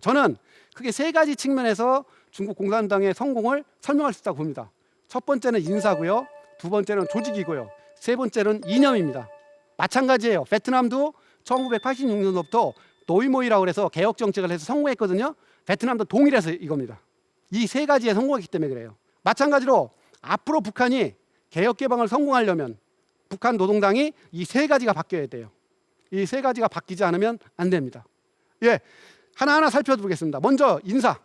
저는 크게 세 가지 측면에서 중국 공산당의 성공을 설명할 수 있다고 봅니다. 첫 번째는 인사고요. 두 번째는 조직이고요. 세 번째는 이념입니다. 마찬가지예요. 베트남도 1986년부터 노이모이라고 해서 개혁 정책을 해서 성공했거든요. 베트남도 동일해서 이겁니다. 이 세 가지에 성공했기 때문에 그래요. 마찬가지로 앞으로 북한이 개혁 개방을 성공하려면 북한 노동당이 이 세 가지가 바뀌어야 돼요. 이 세 가지가 바뀌지 않으면 안 됩니다. 예, 하나하나 살펴보겠습니다. 먼저 인사.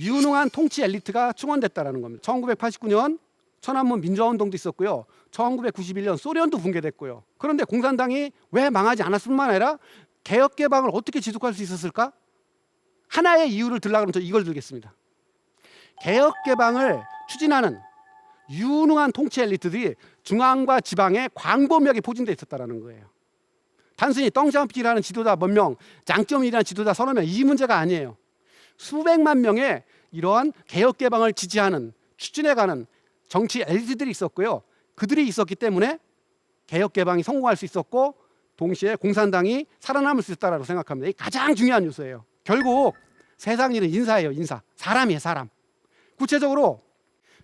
유능한 통치 엘리트가 충원됐다라는 겁니다. 1989년 천안문 민주화운동도 있었고요. 1991년 소련도 붕괴됐고요. 그런데 공산당이 왜 망하지 않았을 뿐만 아니라 개혁 개방을 어떻게 지속할 수 있었을까? 하나의 이유를 들라 그러면 저 이걸 들겠습니다. 개혁 개방을 추진하는 유능한 통치 엘리트들이 중앙과 지방에 광범위하게 포진돼 있었다라는 거예요. 단순히 덩샤오피라는 지도자 몇 명, 장점이라는 지도자 서너 명 이 문제가 아니에요. 수백만 명의 이러한 개혁 개방을 지지하는 추진해가는 정치 엘리트들이 있었고요. 그들이 있었기 때문에 개혁 개방이 성공할 수 있었고 동시에 공산당이 살아남을 수 있다라고 생각합니다. 이 가장 중요한 요소예요. 결국 세상 일은 인사예요, 인사. 사람이에요, 사람. 구체적으로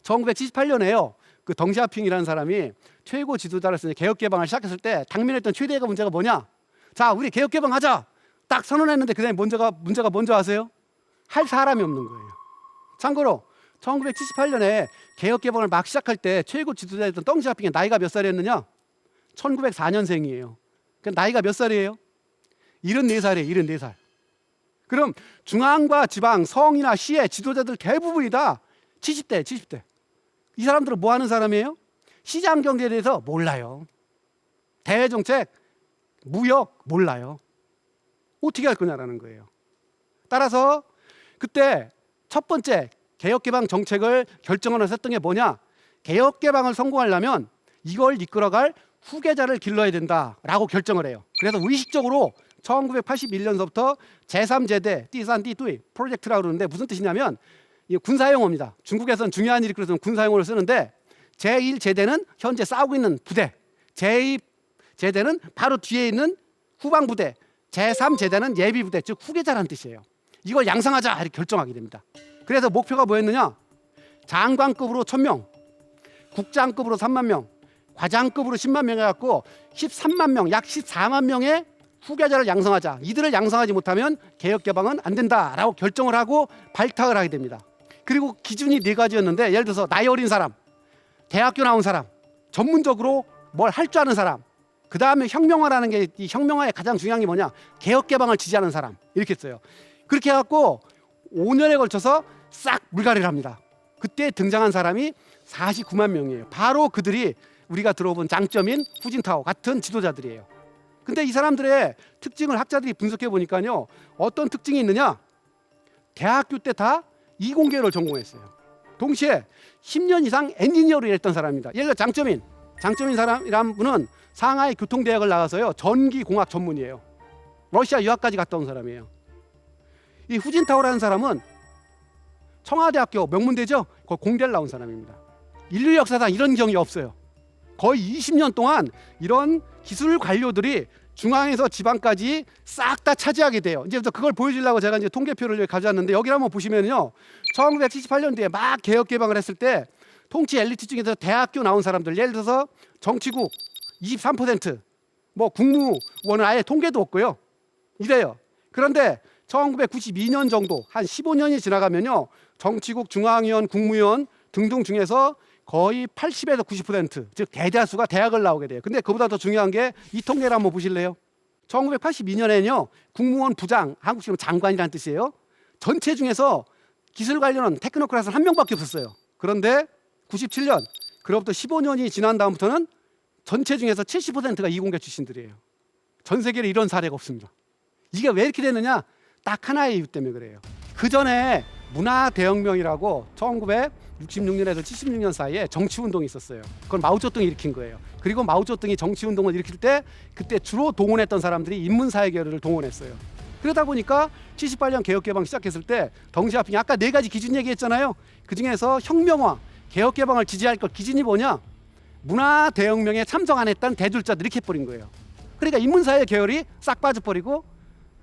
1978년에요. 그 덩샤핑이라는 사람이 최고 지도자로서 개혁 개방을 시작했을 때 당면했던 최대의 문제가 뭐냐? 자, 우리 개혁 개방하자. 딱 선언했는데 그다음에 문제가 문제가 뭔지 아세요? 할 사람이 없는 거예요. 참고로 1978년에 개혁 개방을 막 시작할 때 최고 지도자였던 덩샤핑의 나이가 몇 살이었느냐? 1904년생이에요. 그 나이가 몇 살이에요? 74살이에요. 74살. 그럼 중앙과 지방, 성이나 시의 지도자들 대부분이 다 70대, 70대. 이 사람들은 뭐 하는 사람이에요? 시장 경제에 대해서 몰라요. 대외 정책, 무역 몰라요. 어떻게 할 거냐라는 거예요. 따라서 그때 첫 번째 개혁 개방 정책을 결정하는 했던 게 뭐냐? 개혁 개방을 성공하려면 이걸 이끌어갈 후계자를 길러야 된다라고 결정을 해요. 그래서 의식적으로 1981년서부터 제3제대 띠산 띠뚜이 프로젝트라고 그러는데 무슨 뜻이냐면 이 군사용어입니다. 중국에서는 중요한 일이 그래서 군사용어를 쓰는데 제1제대는 현재 싸우고 있는 부대, 제2제대는 바로 뒤에 있는 후방 부대, 제3제대는 예비 부대, 즉 후계자라는 뜻이에요. 이걸 양성하자 이렇게 결정하게 됩니다. 그래서 목표가 뭐였느냐? 장관급으로 1000명, 국장급으로 3만 명, 과장급으로 10만 명 해갖고 13만 명, 약 14만 명의 후계자를 양성하자. 이들을 양성하지 못하면 개혁 개방은 안 된다라고 결정을 하고 발탁을 하게 됩니다. 그리고 기준이 네 가지였는데 예를 들어서 나이 어린 사람, 대학교 나온 사람, 전문적으로 뭘 할 줄 아는 사람, 그 다음에 혁명화라는 게 이 혁명화의 가장 중요한 게 뭐냐? 개혁 개방을 지지하는 사람 이렇게 했어요. 그렇게 해갖고 5년에 걸쳐서 싹 물갈이를 합니다. 그때 등장한 사람이 49만 명이에요. 바로 그들이 우리가 들어본 장점인 후진타오 같은 지도자들이에요. 근데 이 사람들의 특징을 학자들이 분석해 보니까요. 어떤 특징이 있느냐? 대학교 때 다 이공계를 전공했어요. 동시에 10년 이상 엔지니어를 했던 사람입니다. 예를 들어 장점인 장점인 사람이란 분은 상하이 교통대학을 나가서요. 전기공학 전문이에요. 러시아 유학까지 갔다 온 사람이에요. 이 후진타오라는 사람은 청와대학교 명문대죠. 그 공대를 나온 사람입니다. 인류 역사상 이런 경이 없어요. 거의 20년 동안 이런 기술 관료들이 중앙에서 지방까지 싹 다 차지하게 돼요. 이제 그걸 보여주려고 제가 이제 통계표를 가져왔는데 여기 한번 보시면요. 1978년도에 막 개혁 개방을 했을 때 통치 엘리트 중에서 대학교 나온 사람들 예를 들어서 정치국 23%, 뭐 국무원은 아예 통계도 없고요. 이래요. 그런데 1992년 정도 한 15년이 지나가면요. 정치국 중앙위원, 국무위원 등등 중에서 거의 80에서 90%, 즉 대다수가 대학을 나오게 돼요. 근데 그보다 더 중요한 게 이 통계를 한번 보실래요? 1982년에는요. 국무원 부장, 한국식으로 장관이라는 뜻이에요. 전체 중에서 기술 관련 테크노크라스는 한 명밖에 없었어요. 그런데 97년, 그로부터 15년이 지난 다음부터는 전체 중에서 70%가 이공계 출신들이에요. 전 세계에 이런 사례가 없습니다. 이게 왜 이렇게 되느냐? 딱 하나의 이유 때문에 그래요. 그 전에 문화 대혁명이라고 1966년에서 76년 사이에 정치 운동이 있었어요. 그건 마오쩌둥이 일으킨 거예요. 그리고 마오쩌둥이 정치 운동을 일으킬 때 그때 주로 동원했던 사람들이 인문사회 계열을 동원했어요. 그러다 보니까 78년 개혁 개방 시작했을 때 덩시아핑이 아까 네 가지 기준 얘기했잖아요. 그 중에서 혁명화, 개혁 개방을 지지할 것 기준이 뭐냐? 문화 대혁명에 참석 안 했던 대줄자들 이렇게 해버린 거예요. 그러니까 인문사회 계열이 싹 빠져버리고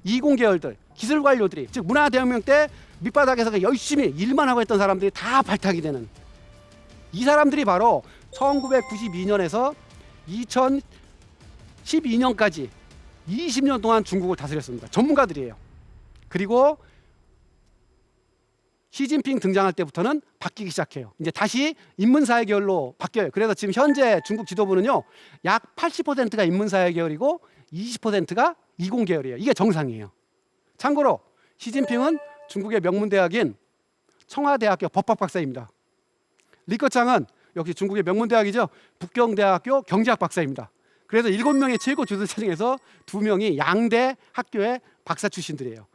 이공 계열들, 기술 관료들이 즉 문화 대혁명 때 밑바닥에서 열심히 일만 하고 했던 사람들이 다 발탁이 되는 이 사람들이 바로 1992년에서 2012년까지 20년 동안 중국을 다스렸습니다. 전문가들이에요. 그리고 시진핑 등장할 때부터는 바뀌기 시작해요. 이제 다시 인문사회 계열로 바뀌어요. 그래서 지금 현재 중국 지도부는요, 약 80%가 인문사회 계열이고 20%가 이공 계열이에요. 이게 정상이에요. 참고로 시진핑은 중국의 명문 대학인 청와대학교 법학 박사입니다. 리커창은 역시 중국의 명문 대학이죠. 북경대학교 경제학 박사입니다. 그래서 일곱 명의 최고 주도자 중에서 두 명이 양대 학교의 박사 출신들이에요.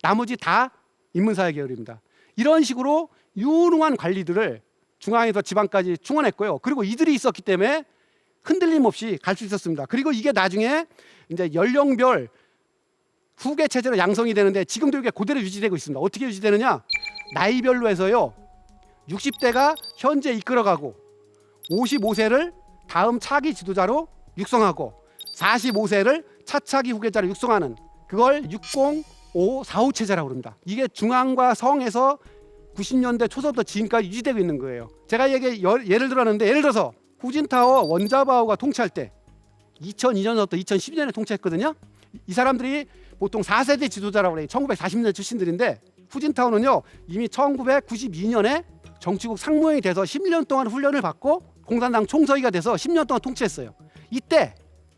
나머지 다 인문사회 계열입니다. 이런 식으로 유능한 관리들을 중앙에서 지방까지 충원했고요. 그리고 이들이 있었기 때문에 흔들림 없이 갈 수 있었습니다. 그리고 이게 나중에 이제 연령별 후계 체제로 양성이 되는데 지금도 이게 그대로 유지되고 있습니다. 어떻게 유지되느냐? 나이별로 해서요. 60대가 현재 이끌어가고 55세를 다음 차기 지도자로 육성하고 45세를 차차기 후계자로 육성하는 그걸 605545 체제라고 합니다. 이게 중앙과 성에서 90년대 초서부터 지금까지 유지되고 있는 거예요. 제가 얘기 예를 들었는데 예를 들어서 후진타워 원자바오가 통치할 때 2002년부터 2012년에 통치했거든요. 이 사람들이 보통 4세대 지도자라고 해요. 1940년대 출신들인데 후진타오는요 이미 1992년에 정치국 상무형이 돼서 10년 동안 훈련을 받고 공산당 총서기가 돼서 10년 동안 통치했어요. 이때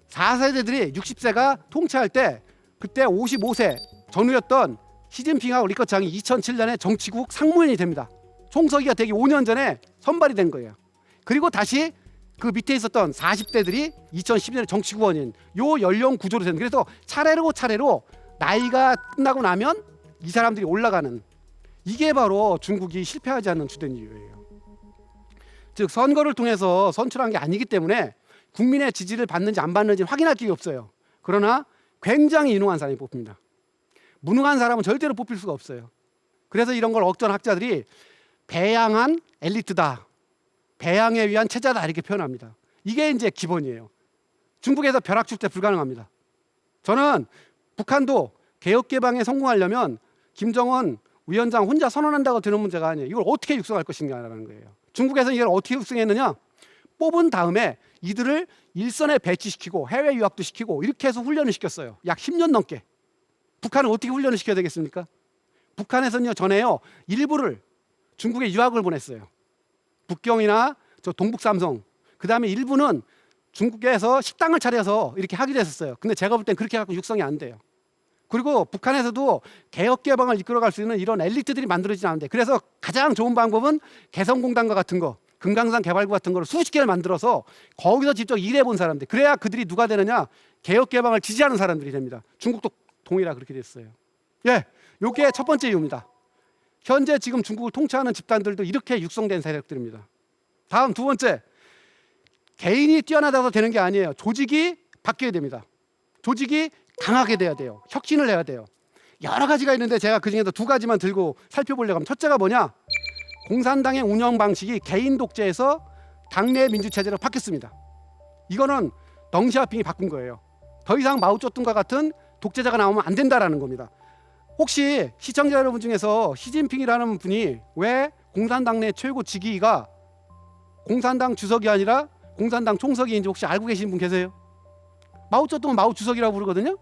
4세대들이 60세가 통치할 때 그때 55세 전후였던 시진핑하고 리커창이 2007년에 정치국 상무원이 됩니다. 총서기가 되기 5년 전에 선발이 된 거예요. 그리고 다시 그 밑에 있었던 40대들이 2012년에 정치국원인 요 연령 구조로 된 그래서 차례로 차례로 나이가 끝나고 나면 이 사람들이 올라가는 이게 바로 중국이 실패하지 않는 주된 이유예요. 즉 선거를 통해서 선출한 게 아니기 때문에 국민의 지지를 받는지 안 받는지 확인할 길이 없어요. 그러나 굉장히 유능한 사람이 뽑힙니다. 무능한 사람은 절대로 뽑힐 수가 없어요. 그래서 이런 걸 억전 학자들이 배양한 엘리트다. 배양에 위한 체자다 이렇게 표현합니다. 이게 이제 기본이에요. 중국에서 벼락 줄때 불가능합니다. 저는 북한도 개혁 개방에 성공하려면 김정은 위원장 혼자 선언한다고 되는 문제가 아니에요. 이걸 어떻게 육성할 것인가라는 거예요. 중국에서 이걸 어떻게 육성했느냐? 뽑은 다음에 이들을 일선에 배치시키고 해외 유학도 시키고 이렇게 해서 훈련을 시켰어요. 약 10년 넘게. 북한은 어떻게 훈련을 시켜야 되겠습니까? 북한에서는요 전에요 일부를 중국에 유학을 보냈어요. 북경이나 저 동북 삼성. 그 다음에 일부는 중국에서 식당을 차려서 이렇게 하기로 했었어요. 근데 제가 볼 땐 그렇게 갖고 육성이 안 돼요. 그리고 북한에서도 개혁 개방을 이끌어갈 수 있는 이런 엘리트들이 만들어지지 않는데 그래서 가장 좋은 방법은 개성공단과 같은 거 금강산 개발구 같은 거를 수십 개를 만들어서 거기서 직접 일해 본 사람들 그래야 그들이 누가 되느냐 개혁 개방을 지지하는 사람들이 됩니다. 중국도 동일하 그렇게 됐어요. 예, 요게 첫 번째 이유입니다. 현재 지금 중국을 통치하는 집단들도 이렇게 육성된 세력들입니다. 다음 두 번째 개인이 뛰어나다고 되는 게 아니에요. 조직이 바뀌어야 됩니다. 조직이 강하게 돼야 돼요. 혁신을 해야 돼요. 여러 가지가 있는데 제가 그 중에서 두 가지만 들고 살펴보려고 하면 첫째가 뭐냐? 공산당의 운영 방식이 개인 독재에서 당내 민주 체제로 바뀌었습니다. 이거는 덩시아핑이 바꾼 거예요. 더 이상 마오쩌둥과 같은 독재자가 나오면 안 된다라는 겁니다. 혹시 시청자 여러분 중에서 시진핑이라는 분이 왜 공산당 내 최고 직위가 공산당 주석이 아니라 공산당 총석인지 혹시 알고 계신 분 계세요? 마오쩌둥은 마오 주석이라고 부르거든요.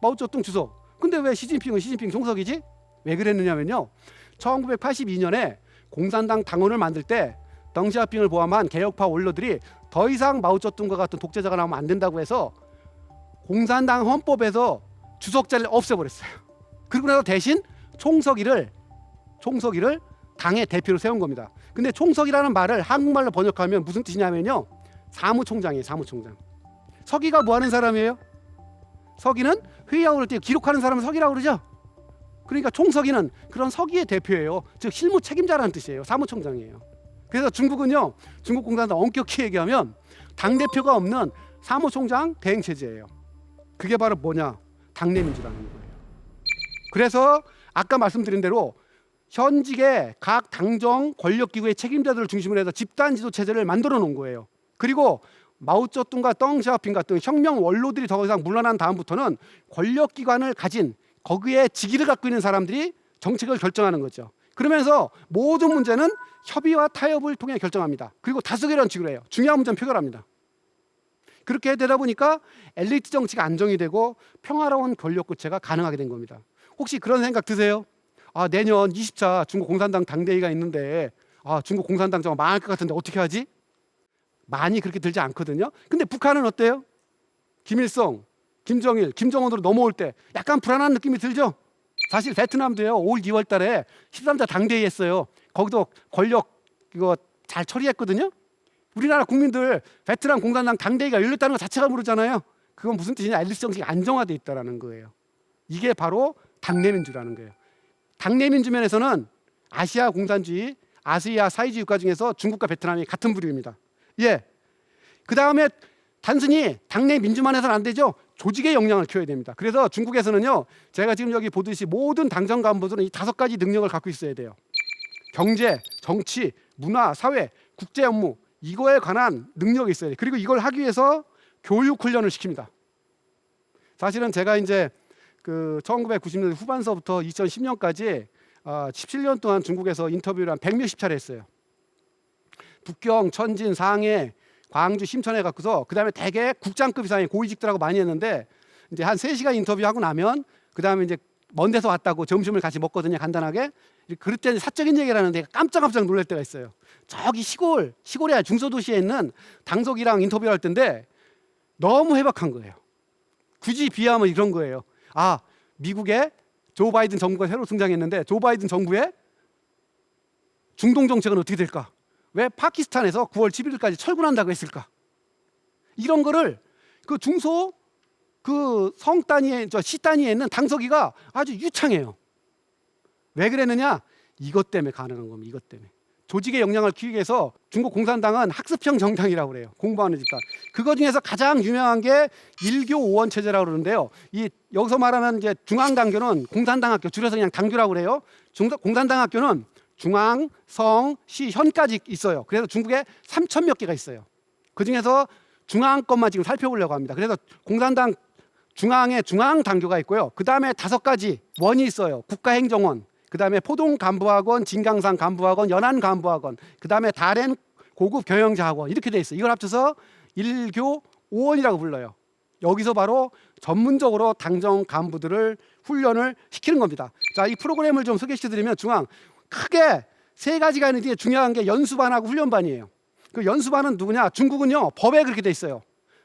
마오쩌둥 주석. 근데 왜 시진핑은 시진핑 총석이지? 왜 그랬느냐면요. 1982년에 공산당 당원을 만들 때 덩시아핑을 포함한 개혁파 원로들이 더 이상 마오쩌둥과 같은 독재자가 나오면 안 된다고 해서 공산당 헌법에서 주석자를 없애버렸어요. 그리고 나서 대신 총석이를 총석이를 당의 대표로 세운 겁니다. 근데 총석이라는 말을 한국말로 번역하면 무슨 뜻이냐면요. 사무총장이에요. 사무총장. 서기가 뭐 하는 사람이에요? 서기는 회의하고 때 기록하는 사람을 서기라고 그러죠. 그러니까 총서기는 그런 서기의 대표예요. 즉 실무 책임자라는 뜻이에요. 사무총장이에요. 그래서 중국은요. 중국 공산당 엄격히 얘기하면 당 대표가 없는 사무총장 대행 체제예요. 그게 바로 뭐냐? 당내 민주라는 거예요. 그래서 아까 말씀드린 대로 현직의 각 당정 권력 기구의 책임자들을 중심으로 해서 집단 지도 체제를 만들어 놓은 거예요. 그리고 마오쩌둥과 덩샤오핑 같은 혁명 원로들이 더 이상 물러난 다음부터는 권력 기관을 가진 거기에 직위를 갖고 있는 사람들이 정책을 결정하는 거죠. 그러면서 모든 문제는 협의와 타협을 통해 결정합니다. 그리고 다수결한 식으로 해요. 중요한 문제는 표결합니다. 그렇게 되다 보니까 엘리트 정치가 안정이 되고 평화로운 권력 구체가 가능하게 된 겁니다. 혹시 그런 생각 드세요? 아, 내년 20차 중국 공산당 당대회가 있는데 아, 중국 공산당 정말 망할 것 같은데 어떻게 하지? 많이 그렇게 들지 않거든요. 근데 북한은 어때요? 김일성, 김정일, 김정은으로 넘어올 때 약간 불안한 느낌이 들죠? 사실 베트남도요. 올 2월 달에 13차 당대회 했어요. 거기도 권력 이거 잘 처리했거든요. 우리나라 국민들 베트남 공산당 당대회가 열렸다는 것 자체가 모르잖아요. 그건 무슨 뜻이냐? 엘리트 정치가 안정화돼 있다라는 거예요. 이게 바로 당내 민주라는 거예요. 당내 민주 면에서는 아시아 공산주의, 아시아 사회주의 국가 중에서 중국과 베트남이 같은 부류입니다. 예. 그 다음에 단순히 당내 민주만 해서는 안 되죠. 조직의 역량을 키워야 됩니다. 그래서 중국에서는요, 제가 지금 여기 보듯이 모든 당정 간부들은 이 다섯 가지 능력을 갖고 있어야 돼요. 경제, 정치, 문화, 사회, 국제 업무 이거에 관한 능력이 있어야 돼요. 그리고 이걸 하기 위해서 교육 훈련을 시킵니다. 사실은 제가 이제 그 1990년대 후반서부터 2010년까지 아, 17년 동안 중국에서 인터뷰를 한 100몇십 차례 했어요. 북경, 천진, 상해, 광주, 심천에 갖고서 그다음에 대개 국장급 이상의 고위직들하고 많이 했는데 이제 한 3시간 인터뷰하고 나면 그다음에 이제 먼 데서 왔다고 점심을 같이 먹거든요. 간단하게. 그럴 때 사적인 얘기를 하는데 깜짝깜짝 놀랄 때가 있어요. 저기 시골, 시골이 아니라 중소도시에 있는 당석이랑 인터뷰를 할 텐데 너무 해박한 거예요. 굳이 비하면 이런 거예요. 아, 미국의 조 바이든 정부가 새로 등장했는데 조 바이든 정부의 중동 정책은 어떻게 될까? 왜 파키스탄에서 9월 11일까지 철군한다고 했을까? 이런 거를 그 중소 그 성 단위에 저시 단위에 있는 당서기가 아주 유창해요. 왜 그랬느냐? 이것 때문에 가능한 겁니다. 이것 때문에. 조직의 역량을 키우기 위해서 중국 공산당은 학습형 정당이라고 그래요. 공부하는 집단. 그거 중에서 가장 유명한 게 일교 오원 체제라고 그러는데요. 이 여기서 말하는 이제 중앙당교는 공산당 학교 줄여서 그냥 당교라고 그래요. 중, 공산당 학교는 중앙, 성, 시, 현까지 있어요. 그래서 중국에 3천 몇 개가 있어요. 그 중에서 중앙 것만 지금 살펴보려고 합니다. 그래서 공산당 중앙에 중앙 당교가 있고요. 그 다음에 다섯 가지 원이 있어요. 국가행정원, 그 다음에 포동 간부학원, 진강산 간부학원, 연안 간부학원, 그 다음에 다른 고급 경영자학원 이렇게 돼 있어요. 이걸 합쳐서 일교 오원이라고 불러요. 여기서 바로 전문적으로 당정 간부들을 훈련을 시키는 겁니다. 자, 이 프로그램을 좀 소개시켜 드리면 중앙 크게 세 가지가 있는데 중요한 게 연수반하고 훈련반이에요. 그 연수반은 누구냐? 중국은요 법에 그렇게 돼 있어요.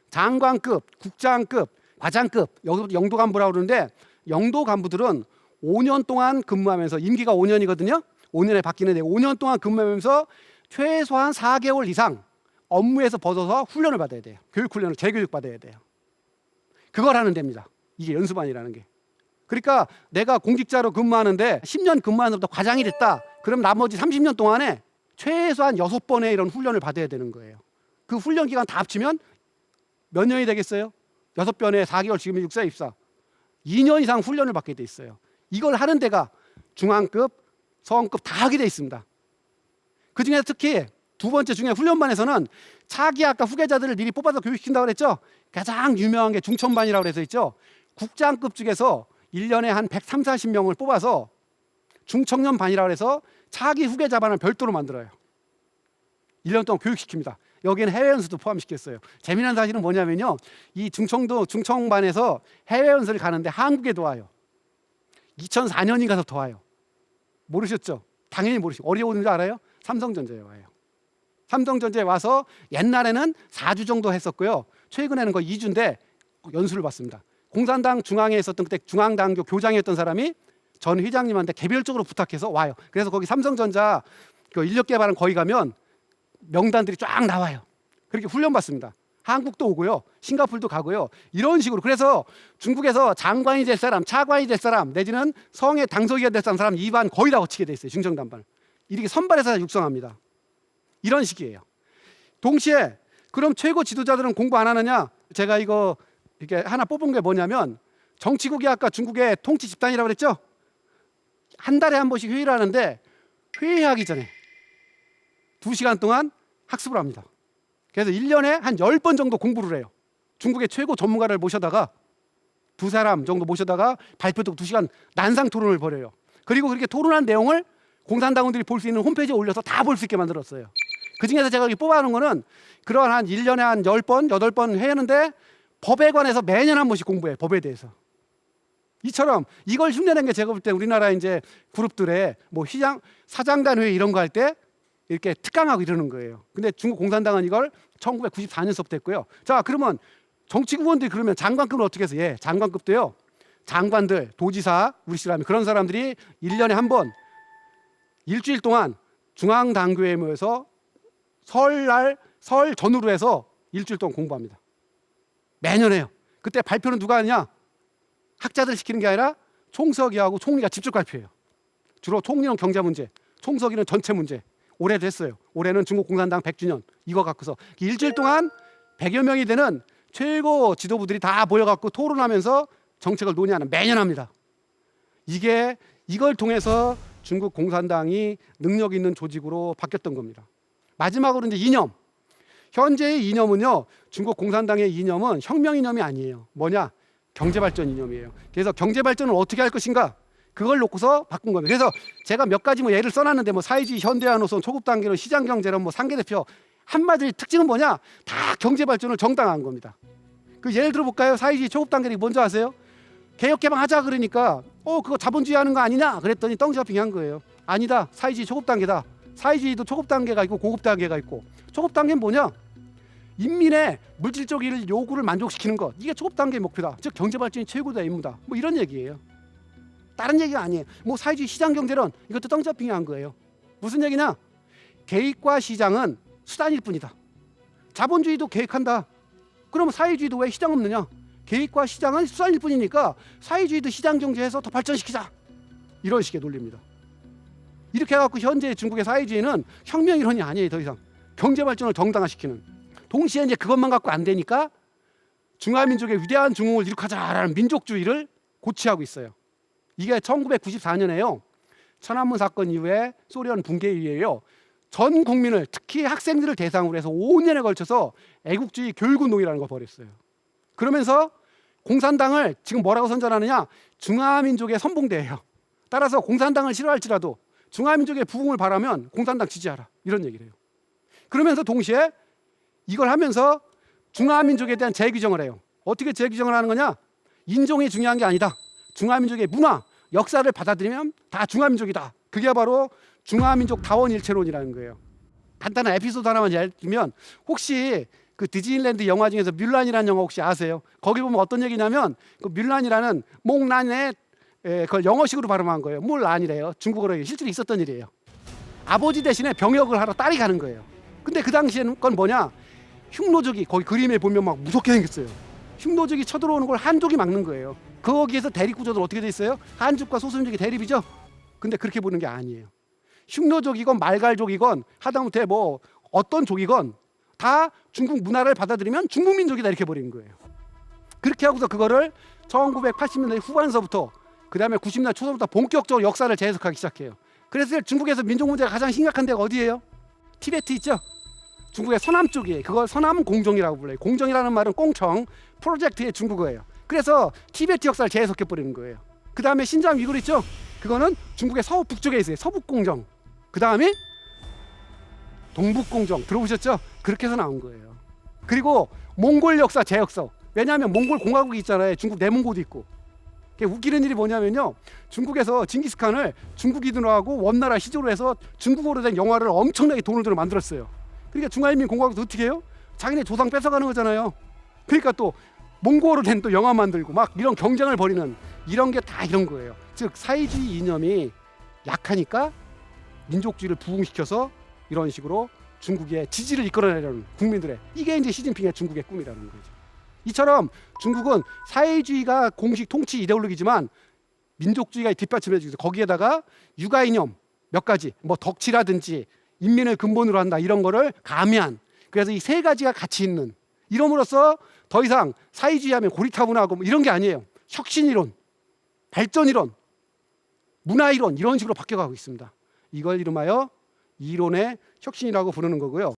장관급, 국장급, 과장급, 여기 영도 간부라고 그러는데 영도 간부들은 5년 동안 근무하면서 임기가 5년이거든요. 5년에 바뀌는데 5년 동안 근무하면서 최소한 4개월 이상 업무에서 벗어서 훈련을 받아야 돼요. 교육 훈련을 재교육 받아야 돼요. 그걸 하는 데입니다. 이게 연수반이라는 게. 그러니까 내가 공직자로 근무하는데 10년 근무하면서부터 과장이 됐다. 그럼 나머지 30년 동안에 최소한 6번의 이런 훈련을 받아야 되는 거예요. 그 훈련 기간 다 합치면 몇 년이 되겠어요? 6번에 4개월 지금 6사 입사. 2년 이상 훈련을 받게 돼 있어요. 이걸 하는 데가 중앙급, 서원급 다 하게 돼 있습니다. 그 중에 특히 두 번째 중에 훈련반에서는 차기 아까 후계자들을 미리 뽑아서 교육시킨다고 그랬죠. 가장 유명한 게 중천반이라고 그래서 있죠. 국장급 중에서 1년에 한 130, 40명을 뽑아서 중청년 반이라고 해서 차기 후계자반을 별도로 만들어요. 1년 동안 교육시킵니다. 여기는 해외 연수도 포함시켰어요. 재미난 사실은 뭐냐면요. 이 중청도 중청반에서 해외 연수를 가는데 한국에도 와요. 2004년인 가서 더 와요. 모르셨죠? 당연히 모르시고 어디에 오는 줄 알아요? 삼성전자에 와요. 삼성전자에 와서 옛날에는 4주 정도 했었고요. 최근에는 거의 2주인데 연수를 받습니다. 공산당 중앙에 있었던 그때 중앙당교 교장이었던 사람이 전 회장님한테 개별적으로 부탁해서 와요. 그래서 거기 삼성전자 그 인력 개발은 거기 가면 명단들이 쫙 나와요. 그렇게 훈련 받습니다. 한국도 오고요. 싱가폴도 가고요. 이런 식으로 그래서 중국에서 장관이 될 사람, 차관이 될 사람 내지는 성의 당서기가 될 사람 이반 거의 다 거치게 돼 있어요. 중정단반. 이렇게 선발해서 육성합니다. 이런 식이에요. 동시에 그럼 최고 지도자들은 공부 안 하느냐? 제가 이거 이렇게 하나 뽑은 게 뭐냐면 정치국이 아까 중국의 통치 집단이라고 그랬죠? 한 달에 한 번씩 회의를 하는데 회의하기 전에 두 시간 동안 학습을 합니다. 그래서 1년에 한 10번 정도 공부를 해요. 중국의 최고 전문가를 모셔다가 두 사람 정도 모셔다가 발표 듣고 두 시간 난상 토론을 벌여요. 그리고 그렇게 토론한 내용을 공산당원들이 볼 수 있는 홈페이지에 올려서 다 볼 수 있게 만들었어요. 그 중에서 제가 뽑아놓은 거는 그런 한 1년에 한 10번, 8번 회하는데 법에 관해서 매년 한 번씩 공부해, 법에 대해서. 이처럼 이걸 흉내낸 게 제가 볼 때 우리나라 이제 그룹들의 뭐 시장, 사장단 회의 이런 거 할 때 이렇게 특강하고 이러는 거예요. 근데 중국 공산당은 이걸 1994년서부터 했고요. 자, 그러면 정치구원들이 그러면 장관급은 어떻게 해서? 예, 장관급도요. 장관들, 도지사, 우리 사람이 그런 사람들이 1년에 한 번 일주일 동안 중앙당교회에 모여서 설날 설 전후로 해서 일주일 동안 공부합니다. 매년 해요. 그때 발표는 누가 하냐? 학자들 시키는 게 아니라 총석이하고 총리가 직접 발표해요. 주로 총리는 경제 문제, 총석이는 전체 문제. 했어요. 올해는 중국 공산당 100주년 이거 갖고서 일주일 동안 100여 명이 되는 최고 지도부들이 다 모여갖고 토론하면서 정책을 논의하는 매년 합니다. 이게 이걸 통해서 중국 공산당이 능력 있는 조직으로 바뀌었던 겁니다. 마지막으로 이제 이념. 현재의 이념은요. 중국 공산당의 이념은 혁명 이념이 아니에요. 뭐냐? 경제 발전 이념이에요. 그래서 경제 발전을 어떻게 할 것인가? 그걸 놓고서 바꾼 겁니다. 그래서 제가 몇 가지 뭐 예를 써놨는데 뭐 사회주의 현대화 노선 초급 단계로 시장 경제론 뭐 상계 대표 한마디 특징은 뭐냐? 다 경제 발전을 정당화한 겁니다. 그 예를 들어 볼까요? 사회주의 초급 단계를 먼저 하세요. 개혁 개방하자 그러니까 어 그거 자본주의 하는 거 아니냐 그랬더니 덩치아핑 한 거예요. 아니다. 사회주의 초급 단계다. 사회주의도 초급 단계가 있고 고급 단계가 있고 초급 단계는 뭐냐? 인민의 물질적인 요구를 만족시키는 것 이게 초급 단계의 목표다. 즉 경제 발전이 최고다 임무다. 뭐 이런 얘기예요. 다른 얘기가 아니에요. 뭐 사회주의 시장 경제론 이것도 덩치아핑이 한 거예요. 무슨 얘기냐? 계획과 시장은 수단일 뿐이다. 자본주의도 계획한다. 그러면 사회주의도 왜 시장 없느냐? 계획과 시장은 수단일 뿐이니까 사회주의도 시장 경제에서 더 발전시키자. 이런 식의 논리입니다. 이렇게 해갖고 현재 중국의 사회주의는 혁명 이론이 아니에요 더 이상 경제 발전을 정당화시키는 동시에 이제 그것만 갖고 안 되니까 중화민족의 위대한 중흥을 이룩하자라는 민족주의를 고취하고 있어요. 이게 1994년에요. 천안문 사건 이후에 소련 붕괴 이후에요. 전 국민을 특히 학생들을 대상으로 해서 5년에 걸쳐서 애국주의 교육운동이라는 걸 벌였어요. 그러면서 공산당을 지금 뭐라고 선전하느냐? 중화민족의 선봉대예요. 따라서 공산당을 싫어할지라도 중화민족의 부흥을 바라면 공산당 지지하라 이런 얘기를 해요. 그러면서 동시에 이걸 하면서 중화민족에 대한 재규정을 해요. 어떻게 재규정을 하는 거냐? 인종이 중요한 게 아니다. 중화민족의 문화, 역사를 받아들이면 다 중화민족이다. 그게 바로 중화민족 다원일체론이라는 거예요. 간단한 에피소드 하나만 예를 들면 혹시 그 디즈니랜드 영화 중에서 뮬란이라는 영화 혹시 아세요? 거기 보면 어떤 얘기냐면 그 뮬란이라는 몽란의 에, 그걸 영어식으로 발음한 거예요. 물란이래요. 중국어로 실제로 있었던 일이에요. 아버지 대신에 병역을 하러 딸이 가는 거예요. 근데 그 당시에는 건 뭐냐? 흉노족이 거기 그림에 보면 막 무섭게 생겼어요. 흉노족이 쳐들어오는 걸 한족이 막는 거예요. 거기에서 대립 구조도 어떻게 돼 있어요? 한족과 소수민족이 대립이죠. 근데 그렇게 보는 게 아니에요. 흉노족이건 말갈족이건 하다못해 뭐 어떤 족이건 다 중국 문화를 받아들이면 중국 민족이다 이렇게 버리는 거예요. 그렇게 하고서 그거를 1980년대 후반서부터 그 다음에 90년대 초반부터 본격적으로 역사를 재해석하기 시작해요. 그래서 중국에서 민족 문제가 가장 심각한 데가 어디예요? 티베트 있죠? 중국의 서남 쪽이에요. 그걸 서남 공정이라고 불러요. 공정이라는 말은 꽁청 프로젝트의 중국어예요. 그래서 티베트 역사를 재해석해 버리는 거예요. 그 다음에 신장 위구르 있죠? 그거는 중국의 서부 북쪽에 있어요. 서북 공정. 그 다음에 동북 공정 들어보셨죠? 그렇게 해서 나온 거예요. 그리고 몽골 역사 재역서. 왜냐하면 몽골 공화국이 있잖아요. 중국 내몽고도 있고. 웃기는 일이 뭐냐면요. 중국에서 징기스칸을 중국이들하고 원나라 시조로 해서 중국어로 된 영화를 엄청나게 돈을 들여 만들었어요. 그러니까 중화인민공화국도 어떻게 해요? 자기네 조상 뺏어가는 거잖아요. 그러니까 또 몽골어로 된 또 영화 만들고 막 이런 경쟁을 벌이는 이런 게 다 이런 거예요. 즉 사회주의 이념이 약하니까 민족주의를 부흥시켜서 이런 식으로 중국의 지지를 이끌어내려는 국민들의 이게 이제 시진핑의 중국의 꿈이라는 거죠. 이처럼 중국은 사회주의가 공식 통치 이데올로기지만 민족주의가 뒷받침해 주고 거기에다가 육아 이념 몇 가지 뭐 덕치라든지 인민을 근본으로 한다 이런 거를 가미한 그래서 이 세 가지가 같이 있는 이름으로써 더 이상 사회주의하면 고리타분하고 뭐 이런 게 아니에요. 혁신이론, 발전이론, 문화이론 이런 식으로 바뀌어가고 있습니다. 이걸 이름하여 이론의 혁신이라고 부르는 거고요.